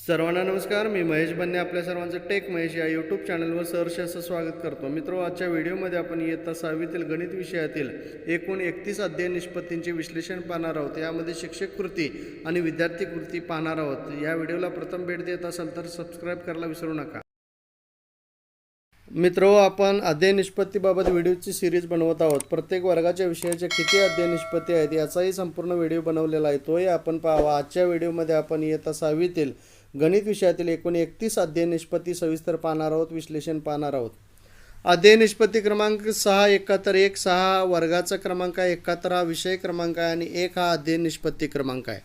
सर्वांना नमस्कार मी महेश बन्ने आपल्या सर्वांचं टेक महेश या यूट्यूब चॅनलवर सहर्ष असं स्वागत करतो. मित्रो आजच्या व्हिडिओमध्ये आपण इयत्ता सहावीतील गणित विषयातील एकूण एकतीस अध्ययन निष्पत्तींचे विश्लेषण पाहणार आहोत. यामध्ये शिक्षक कृती आणि विद्यार्थी कृती पाहणार आहोत. या व्हिडिओला प्रथम भेट देत असाल तर सबस्क्राईब करायला विसरू नका. मित्रो आपण अध्ययन निष्पत्तीबाबत व्हिडिओची सिरीज बनवत आहोत. प्रत्येक वर्गाच्या विषयाच्या किती अध्ययन निष्पत्ती आहेत याचाही संपूर्ण व्हिडिओ बनवलेला आहे. तोही आपण पाहावा. आजच्या व्हिडिओमध्ये आपण इयत्ता सहावीतील गणित विषयातील एकूण एकतीस अध्ययन निष्पत्ती सविस्तर पाहणार आहोत विश्लेषण पाहणार आहोत. अध्ययन निष्पत्ती क्रमांक सहा एकाहत्तर एक सहा वर्गाचा क्रमांक आहे एकाहत्तर हा विषय क्रमांक आहे आणि एक हा अध्ययन निष्पत्ती क्रमांक आहे.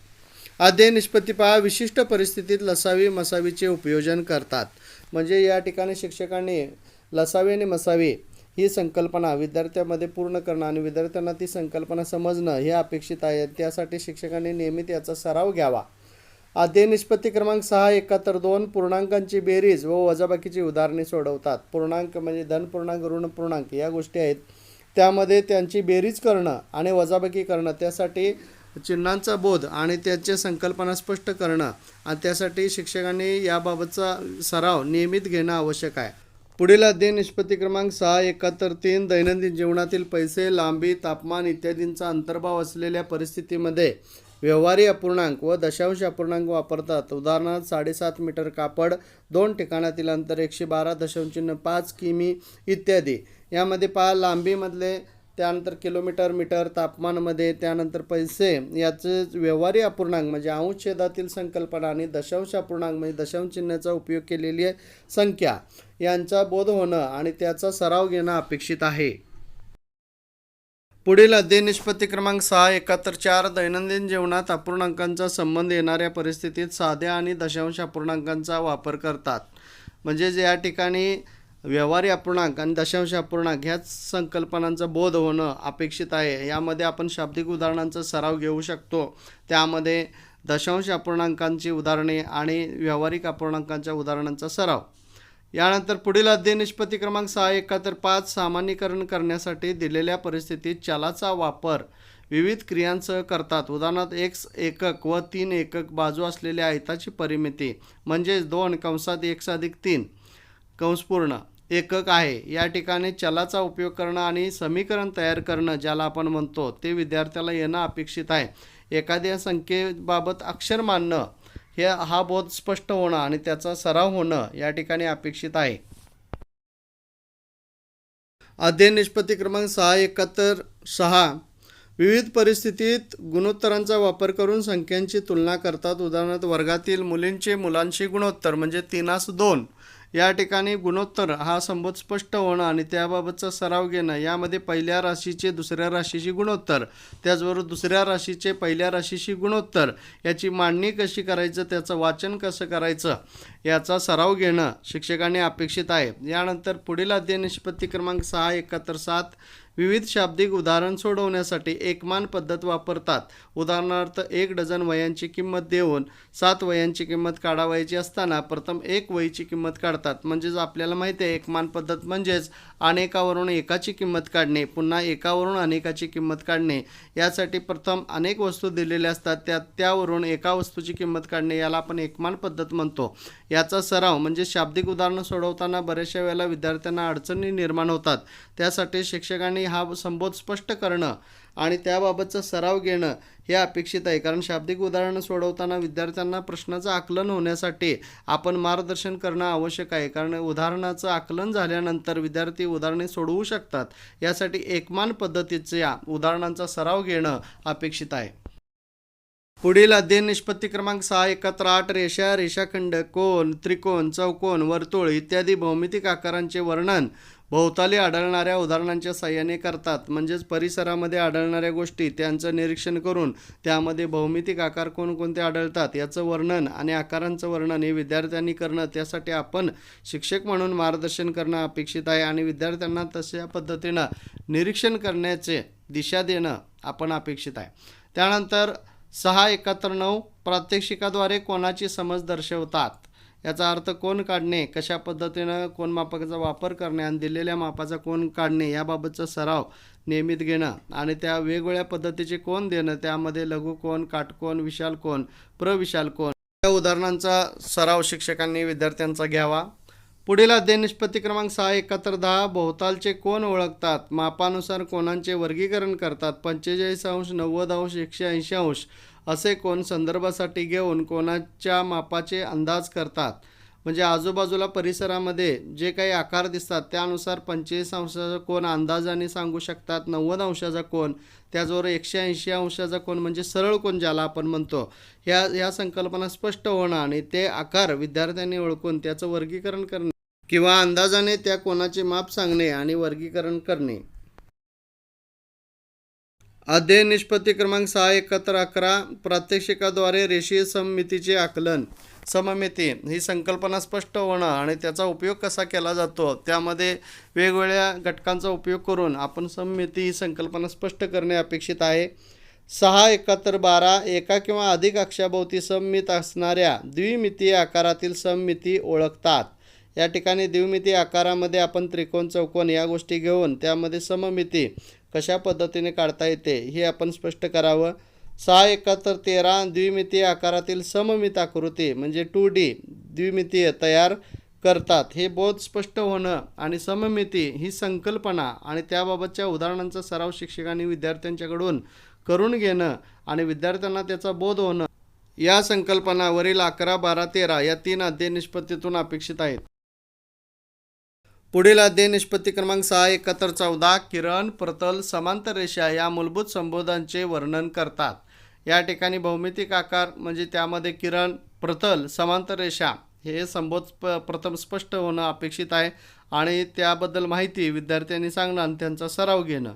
अध्ययन निष्पत्ती पहा विशिष्ट परिस्थितीत लसावी मसावीचे उपयोजन करतात. म्हणजे या ठिकाणी शिक्षकांनी लसावी आणि मसावी ही संकल्पना विद्यार्थ्यामध्ये पूर्ण करणं आणि विद्यार्थ्यांना ती संकल्पना समजणं हे अपेक्षित आहे. त्यासाठी शिक्षकांनी नियमित याचा सराव घ्यावा. अध्ययन निष्पत्ती क्रमांक सहा एकाहत्तर दोन पूर्णांकांची बेरीज व वजाबाकीची उदाहरणे सोडवतात. पूर्णांक म्हणजे धन पूर्णांक ऋण पूर्णांक या गोष्टी आहेत. त्यामध्ये त्यांची बेरीज करणं आणि वजाबाकी करणं त्यासाठी चिन्हांचा बोध आणि त्याच्या संकल्पना स्पष्ट करणं आणि त्यासाठी शिक्षकांनी याबाबतचा सराव नियमित घेणं आवश्यक आहे. पुढील अध्ययन निष्पत्ती क्रमांक सहा एकाहत्तर तीन दैनंदिन जीवनातील पैसे लांबी तापमान इत्यादींचा अंतर्भाव असलेल्या परिस्थितीमध्ये व्यवहारी अपूर्णांक व दशांश अपूर्णांक वापरतात. उदाहरणार्थ साडेसात मीटर कापड दोन ठिकाणातील अंतर एकशे बारा दशांशचिन्ह पाच किमी इत्यादी. यामध्ये पहा लांबीमधले त्यानंतर किलोमीटर मीटर तापमानमध्ये त्यानंतर पैसे. याचे व्यवहारी अपूर्णांक म्हणजे अंश छेदातील संकल्पना आणि दशांश अपूर्णांक म्हणजे दशांश चिन्हाचा उपयोग केलेली आहे संख्या. यांचा बोध होणं आणि त्याचा सराव घेणं अपेक्षित आहे. पुढील अध्ययन निष्पत्ती क्रमांक सहा एकाहत्तर चार दैनंदिन जीवनात अपूर्णांकांचा संबंध येणाऱ्या परिस्थितीत साध्या आणि दशांश अपूर्णांकांचा वापर करतात. म्हणजेच या ठिकाणी व्यवहारी अपूर्णांक आणि दशांश अपूर्णांक ह्याच संकल्पनांचा बोध होणं अपेक्षित आहे. यामध्ये आपण शाब्दिक उदाहरणांचा सराव घेऊ शकतो. त्यामध्ये दशांश अपूर्णांकांची उदाहरणे आणि व्यावहारिक अपूर्णांकांच्या उदाहरणांचा सराव. यानंतर पुढील अध्ययन निष्पत्ती क्रमांक सहा एकाहत्तर पाच सामान्यीकरण करण्यासाठी दिलेल्या परिस्थितीत चलाचा वापर विविध क्रियांसह करतात. उदाहरणार्थ एक्स एकक व तीन एकक बाजू असलेल्या आयताची परिमिती म्हणजेच दोन कंसात एक अधिक तीन कंसपूर्ण एकक आहे. या ठिकाणी चलाचा उपयोग करणं आणि समीकरण तयार करणं ज्याला आपण म्हणतो ते विद्यार्थ्याला येणं अपेक्षित आहे. एखाद्या संख्येबाबत अक्षर मानणं हे हा बोध स्पष्ट होणं आणि त्याचा सराव होणं या ठिकाणी अपेक्षित आहे. अध्ययन निष्पत्ती क्रमांक सहा एकाहत्तर सहा. विविध परिस्थितीत गुणोत्तरांचा वापर करून संख्यांची तुलना करतात. उदाहरणार्थ वर्गातील मुलींचे मुलांशी गुणोत्तर म्हणजे तीनास दोन. या ठिकाणी गुणोत्तर हा संबोध स्पष्ट होणं आणि त्याबाबतचा सराव घेणं यामध्ये पहिल्या राशीचे दुसऱ्या राशीशी गुणोत्तर त्याचबरोबर दुसऱ्या राशीचे पहिल्या राशीशी गुणोत्तर याची मांडणी कशी करायचं त्याचं वाचन कसं करायचं याचा सराव घेणं शिक्षकांनी अपेक्षित आहे. यानंतर पुढील अध्ययन निष्पत्ती क्रमांक सहा एकाहत्तर सात विविध शाब्दिक उदाहरण सोडवण्यासाठी एकमान पद्धत वापरतात. उदाहरणार्थ एक डझन वयांची किंमत देऊन सात वयांची किंमत काढावायची असताना प्रथम एक वहीची किंमत काढतात. म्हणजेच आपल्याला माहिती आहे एकमान पद्धत म्हणजेच अनेकावरून एकाची किंमत काढणे पुन्हा एकावरून अनेकाची किंमत काढणे. यासाठी प्रथम अनेक वस्तू दिलेल्या असतात त्या त्यावरून एका वस्तूची किंमत काढणे याला आपण एकमान पद्धत म्हणतो. याचा सराव म्हणजे शाब्दिक उदाहरणं सोडवताना बऱ्याचशा वेळेला विद्यार्थ्यांना अडचणी निर्माण होतात. त्यासाठी शिक्षकांनी हा संबोध स्पष्ट करणं आणि त्याबाबतचा सराव घेणं हे अपेक्षित आहे. कारण शाब्दिक उदाहरणं सोडवताना विद्यार्थ्यांना प्रश्नाचं आकलन होण्यासाठी आपण मार्गदर्शन करणं आवश्यक आहे. कारण उदाहरणाचं आकलन झाल्यानंतर विद्यार्थी उदाहरणे सोडवू शकतात. यासाठी एकमान पद्धतीच्या उदाहरणांचा सराव घेणं अपेक्षित आहे. पुढील अध्ययन निष्पत्ती क्रमांक सहा एकत्र आठ रेषा रेषाखंड कोन त्रिकोण चौकोन वर्तुळ इत्यादी भौमितिक आकारांचे वर्णन भोवताली आढळणाऱ्या उदाहरणांच्या साह्याने करतात. म्हणजेच परिसरामध्ये आढळणाऱ्या गोष्टी त्यांचं निरीक्षण करून त्यामध्ये भौमितिक आकार कोणकोणते आढळतात याचं वर्णन आणि आकारांचं वर्णन हे विद्यार्थ्यांनी करणं त्यासाठी आपण शिक्षक म्हणून मार्गदर्शन करणं अपेक्षित आहे आणि विद्यार्थ्यांना तशा पद्धतीनं निरीक्षण करण्याचे दिशा देणं आपण अपेक्षित आहे. त्यानंतर सहा एकाहत्तर नऊ प्रात्यक्षिकाद्वारे कोणाची समज दर्शवतात? याचा अर्थ कोण काढणे कशा पद्धतीनं कोण मापकाचा वापर करणे आणि दिलेल्या मापाचा कोण काढणे याबाबतचा सराव नियमित घेणं आणि त्या वेगवेगळ्या पद्धतीचे कोण देणं त्यामध्ये लघु कोण काटकोण विशाल कोण प्रविशाल कोण? या उदाहरणांचा सराव शिक्षकांनी विद्यार्थ्यांचा घ्यावा. पुढील अध्ययन निष्पत्ती क्रमांक सहा एकाहत्तर दहा भोवतालचे कोण ओळखतात? मापानुसार कोणांचे वर्गीकरण करतात? पंचेचाळीस अंश नव्वद अंश एकशे ऐंशी अंश असे कोण संदर्भासाठी घेऊन कोणाच्या मापाचे अंदाज करतात? म्हणजे आजूबाजूला परिसरामध्ये जे काही आकार दिसतात त्यानुसार पंचेचाळीस अंशाचा कोण अंदाजाने सांगू शकतात? नव्वद अंशाचा कोण? त्याचबरोबर एकशे ऐंशी अंशाचा कोण? म्हणजे सरळ कोण ज्याला आपण म्हणतो? ह्या ह्या संकल्पना स्पष्ट होणं आणि ते आकार विद्यार्थ्यांनी ओळखून त्याचं वर्गीकरण करणं किंवा अंदाजाने त्या कोणाचे माप सांगणे आणि वर्गीकरण करणे. अध्ययन निष्पत्ती क्रमांक सहा एकाहत्तर अकरा प्रात्यक्षिकाद्वारे रेषीय सममितीचे आकलन. सममिती ही संकल्पना स्पष्ट होणं आणि त्याचा उपयोग कसा केला जातो त्यामध्ये वेगवेगळ्या घटकांचा उपयोग करून आपण सममिती ही संकल्पना स्पष्ट करणे अपेक्षित आहे. सहा एकाहत्तर बारा एका किंवा अधिक अक्षाभोवती सममित असणाऱ्या द्विमितीय आकारातील सममिती ओळखतात. या ठिकाणी द्विमिती आकारामध्ये आपण त्रिकोण चौकोन या गोष्टी घेऊन त्यामध्ये सममिती कशा पद्धतीने काढता येते हे आपण स्पष्ट करावं. सहा एकाहत्तर तेरा द्विमितीय आकारातील सममित आकृती म्हणजे टू डी द्विमितीय तयार करतात. हे बोध स्पष्ट होणं आणि सममिती ही संकल्पना आणि त्याबाबतच्या उदाहरणांचा सराव शिक्षकांनी विद्यार्थ्यांच्याकडून करून घेणं आणि विद्यार्थ्यांना त्याचा बोध होणं या संकल्पना वरील अकरा बारा तेरा या तीन अध्ययन निष्पत्तीतून अपेक्षित आहेत. पुढील अध्ययन निष्पत्ती क्रमांक सहा एकाहत्तर चौदा किरण प्रतल समांतर रेषा या मूलभूत संबोधांचे वर्णन करतात. या ठिकाणी भौमितिक आकार म्हणजे त्यामध्ये किरण प्रतल समांतर रेषा हे संबोध प प्रथम स्पष्ट होणं अपेक्षित आहे आणि त्याबद्दल माहिती विद्यार्थ्यांनी सांगणं आणि त्यांचा सराव घेणं.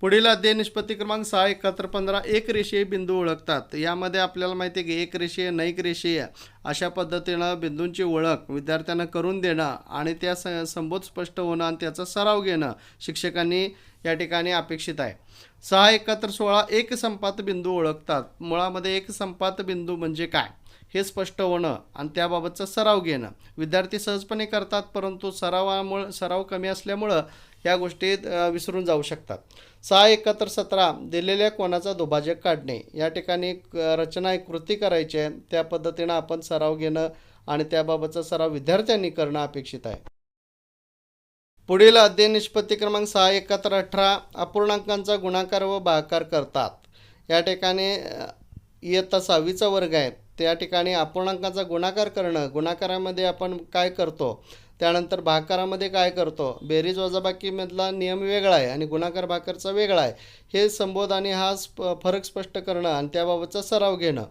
पुढील अध्याय निष्पत्ती क्रमांक सहा एकाहत्तर पंधरा एक रेषीय बिंदू ओळखतात. यामध्ये आपल्याला माहिती आहे की एक रेषीय नैक रेषीय अशा पद्धतीनं बिंदूंची ओळख विद्यार्थ्यांना करून देणं आणि त्या स संबोध स्पष्ट होणं आणि त्याचा सराव घेणं शिक्षकांनी या ठिकाणी अपेक्षित आहे. सहा एकाहत्तर सोळा एक संपात बिंदू ओळखतात. मुळामध्ये एक संपात बिंदू म्हणजे काय? हे स्पष्ट होणं आणि त्याबाबतचा सराव घेणं. विद्यार्थी सहजपणे करतात परंतु सरावामुळं सराव कमी असल्यामुळं ह्या गोष्टी विसरून जाऊ शकतात. सहा एकाहत्तर सतरा दिलेल्या कोणाचा दुभाजक काढणे. या ठिकाणी रचना एक कृती करायची आहे. त्या पद्धतीनं आपण सराव घेणं आणि त्याबाबतचा सराव विद्यार्थ्यांनी करणं अपेक्षित आहे. पुढील अध्ययन निष्पत्ती क्रमांक सहा एकाहत्तर अठरा अपूर्णांकांचा गुणाकार व भागाकार करतात. या ठिकाणी इयत्ता सहावीचा वर्ग आहे. त्या ठिकाणी अपूर्णांकांचा गुणाकार करणं गुणाकारामध्ये आपण काय करतो? त्यानंतर भाकारामध्ये काय करतो? बेरीज वजाबाकीमधला नियम वेगळा आहे आणि गुणाकार भाकरचा वेगळा आहे. हे संबोध आणि हा स्प फरक स्पष्ट करणं आणि त्याबाबतचा सराव घेणं.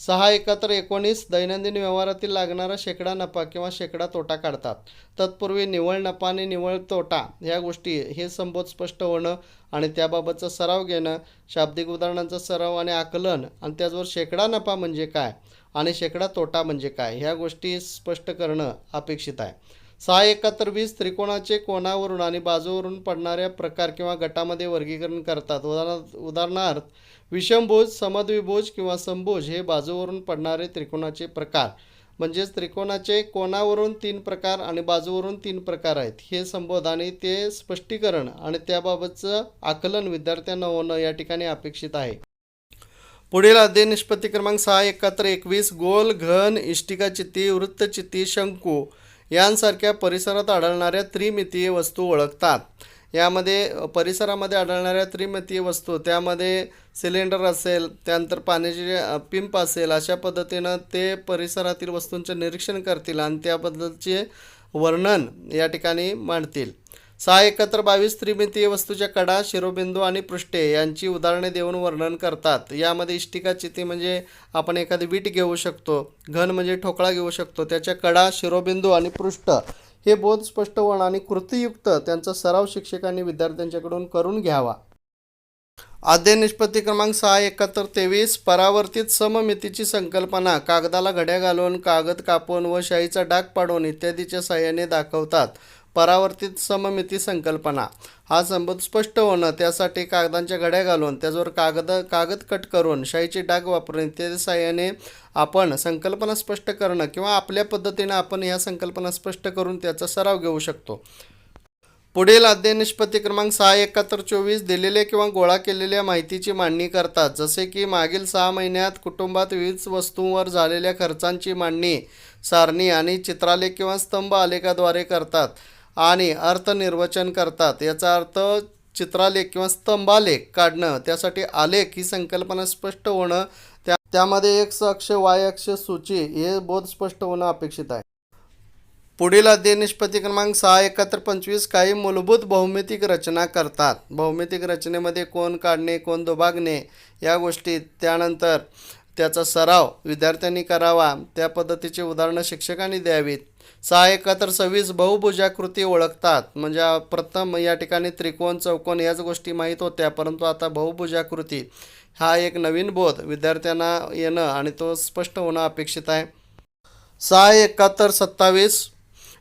सहा एकत्र एकोणीस दैनंदिन व्यवहारातील लागणारा शेकडा नफा किंवा शेकडा तोटा काढतात. तत्पूर्वी निव्वळ नफा आणि निव्वळ तोटा ह्या गोष्टी हे संबोध स्पष्ट होणं आणि त्याबाबतचा सराव घेणं शाब्दिक उदाहरणांचा सराव आणि आकलन आणि त्याचबरोबर शेकडा नफा म्हणजे काय आणि शेकडा तोटा म्हणजे काय ह्या गोष्टी स्पष्ट करणं अपेक्षित आहे. सहा एकाहत्तर वीस त्रिकोणाचे कोणावरून आणि बाजूवरून पडणाऱ्या प्रकार किंवा गटामध्ये वर्गीकरण करतात. उदाहरणार्थ उदाहरणार्थ विषमभोज समद्विभोज किंवा संभोज हे बाजूवरून पडणारे त्रिकोणाचे प्रकार. म्हणजेच त्रिकोणाचे कोणावरून तीन प्रकार आणि बाजूवरून तीन प्रकार आहेत. हे संबोध आणि ते स्पष्टीकरण आणि त्याबाबतचं आकलन विद्यार्थ्यांना होणं या ठिकाणी अपेक्षित आहे. पुढील अध्ययन निष्पत्ती क्रमांक सहा एकाहत्तर एकवीस गोल घन इष्टिकाचित्ती वृत्तचित्ती शंकू यांसारख्या परिसरात आढळणाऱ्या त्रिमितीय वस्तू ओळखतात. यामध्ये परिसरामध्ये आढळणाऱ्या त्रिमितीय वस्तू त्यामध्ये सिलेंडर असेल त्यानंतर पाण्याचे पिंप असेल अशा पद्धतीनं ते परिसरातील वस्तूंचे निरीक्षण करतील आणि त्याबद्दलचे वर्णन या ठिकाणी मांडतील. सहा एकत्र बावीस त्रिमितीय वस्तूच्या कडा शिरोबिंदू आणि पृष्ठे यांची उदाहरणे देऊन वर्णन करतात. यामध्ये इष्टिका चिती म्हणजे आपण एखादी वीट घेऊ शकतो घन म्हणजे ठोकळा घेऊ शकतो त्याच्या कडा शिरोबिंदू आणि पृष्ठ हे बोध स्पष्ट आणि कृतीयुक्त त्यांचा सराव शिक्षकांनी विद्यार्थ्यांच्याकडून करून घ्यावा. अध्ययन निष्पत्ती क्रमांक सहा एकाहत्तर तेवीस परावर्तित सममितीची संकल्पना कागदाला घड्या घालून कागद कापून व शाईचा डाग पाडून इत्यादीच्या सहाय्याने दाखवतात. परावर्तित सममिती संकल्पना. हा संबंध स्पष्ट होणं त्यासाठी कागदांच्या घड्या घालून त्याच्यावर कागद कागद कट करून शाईचे डाग वापरून त्या साह्याने आपण संकल्पना स्पष्ट करणं किंवा आपल्या पद्धतीनं आपण ह्या संकल्पना स्पष्ट करून त्याचा सराव घेऊ शकतो. पुढील अध्ययन निष्पत्ती क्रमांक सहा एकाहत्तर चोवीस दिलेल्या किंवा गोळा केलेल्या माहितीची मांडणी करतात. जसे की मागील सहा महिन्यात कुटुंबात विविध वस्तूंवर झालेल्या खर्चांची मांडणी सारणी आणि चित्रालेख किंवा स्तंभ आलेखाद्वारे करतात. आणि अर्थनिर्वचन करतात. याचा अर्थ चित्रालेख किंवा स्तंभालेख काढणं. त्यासाठी आलेख ही संकल्पना स्पष्ट होणं. त्या त्यामध्ये एक्स अक्ष वाय अक्ष सूची हे बोध स्पष्ट होणं अपेक्षित आहे. पुढील अध्ययन निष्पत्ती क्रमांक सहा एकाहत्तर पंचवीस काही मूलभूत भौमितिक रचना करतात. भौमितिक रचनेमध्ये कोण काढणे कोण दुभागणे या गोष्टी. त्यानंतर त्याचा सराव विद्यार्थ्यांनी करावा. त्या पद्धतीची उदाहरणं शिक्षकांनी द्यावीत. सहा एकाहत्तर सव्वीस बहुभुजाकृती ओळखतात. म्हणजे प्रथम या ठिकाणी त्रिकोण चौकोन याच गोष्टी माहीत होत्या परंतु आता बहुभुजाकृती हा एक नवीन बोध विद्यार्थ्यांना येणं आणि तो स्पष्ट होणं अपेक्षित आहे. सहा एकाहत्तर सत्तावीस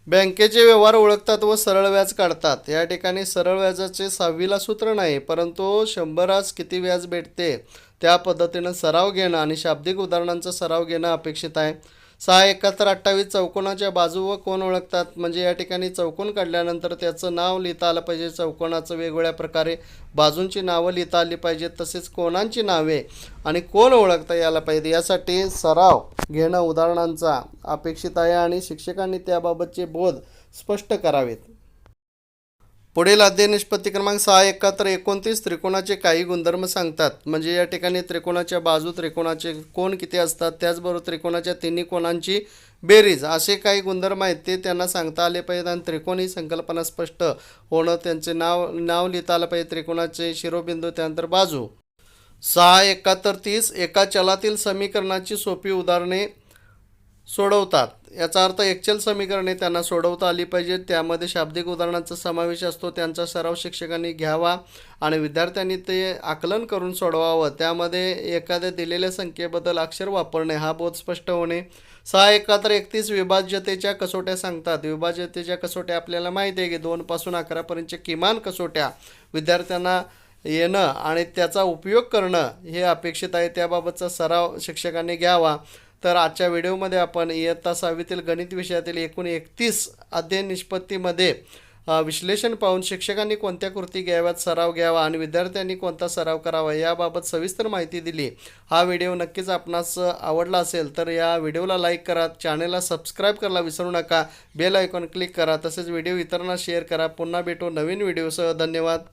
बँकेचे व्यवहार ओळखतात व सरळ व्याज काढतात. या ठिकाणी सरळ व्याजाचे सहावीला सूत्र नाही परंतु शंभरास किती व्याज भेटते त्या पद्धतीनं सराव घेणं आणि शाब्दिक उदाहरणांचा सराव घेणं अपेक्षित आहे. सहा एकाहत्तर अठ्ठावीस चौकोनाच्या बाजू व कोण ओळखतात? म्हणजे या ठिकाणी चौकोन काढल्यानंतर त्याचं नाव लिहिता आलं पाहिजे. चौकोनाचं वेगवेगळ्या प्रकारे बाजूंची नावं लिहिता आली पाहिजेत. तसेच कोणांची नावे आणि कोण ओळखता यायला पाहिजे? यासाठी सराव घेणं उदाहरणांचा अपेक्षित आहे आणि शिक्षकांनी त्याबाबतचे बोध स्पष्ट करावेत. पुढील अध्याय निष्पत्ती क्रमांक सहा एकाहत्तर एकोणतीस त्रिकोणाचे काही गुणधर्म सांगतात. म्हणजे या ठिकाणी त्रिकोणाच्या बाजू त्रिकोणाचे कोण किती असतात त्याचबरोबर त्रिकोणाच्या तिन्ही कोणांची बेरीज असे काही गुणधर्म आहेत ते त्यांना सांगता आले पाहिजेत आणि त्रिकोण ही संकल्पना स्पष्ट होणं त्यांचे नाव नाव लिहिता आलं पाहिजे त्रिकोणाचे शिरोबिंदू त्यानंतर बाजू. सहा एकाहत्तर तीस एका चलातील समीकरणाची सोपी उदाहरणे सोडवतात. याचा अर्थ एक्चल समीकरणे त्यांना सोडवता आली पाहिजेत. त्यामध्ये शाब्दिक उदाहरणांचा समावेश असतो. त्यांचा सराव शिक्षकांनी घ्यावा आणि विद्यार्थ्यांनी ते आकलन करून सोडवावं. त्यामध्ये एखाद्या दिलेल्या संख्येबद्दल अक्षर वापरणे हा बोध स्पष्ट होणे. सहा एकाहत्तर एकतीस विभाज्यतेच्या कसोट्या सांगतात. विभाज्यतेच्या कसोट्या आपल्याला माहिती आहे की दोनपासून अकरापर्यंतच्या किमान कसोट्या विद्यार्थ्यांना येणं आणि त्याचा उपयोग करणं हे अपेक्षित आहे. त्याबाबतचा सराव शिक्षकांनी घ्यावा. तर आजच्या व्हिडिओमध्ये आपण इयत्ता सहावीतील गणित विषयातील एकूण एकतीस अध्ययन निष्पत्तीमध्ये विश्लेषण पाहून शिक्षकांनी कोणत्या कृती घ्याव्यात सराव घ्यावा आणि विद्यार्थ्यांनी कोणता सराव करावा याबाबत सविस्तर माहिती दिली. हा व्हिडिओ नक्कीच आपणास आवडला असेल तर या व्हिडिओला लाईक करा चॅनलला सबस्क्राईब करायला विसरू नका बेल आयकॉन क्लिक करा तसेच व्हिडिओ इतरांना शेअर करा. पुन्हा भेटू नवीन व्हिडिओसह. धन्यवाद.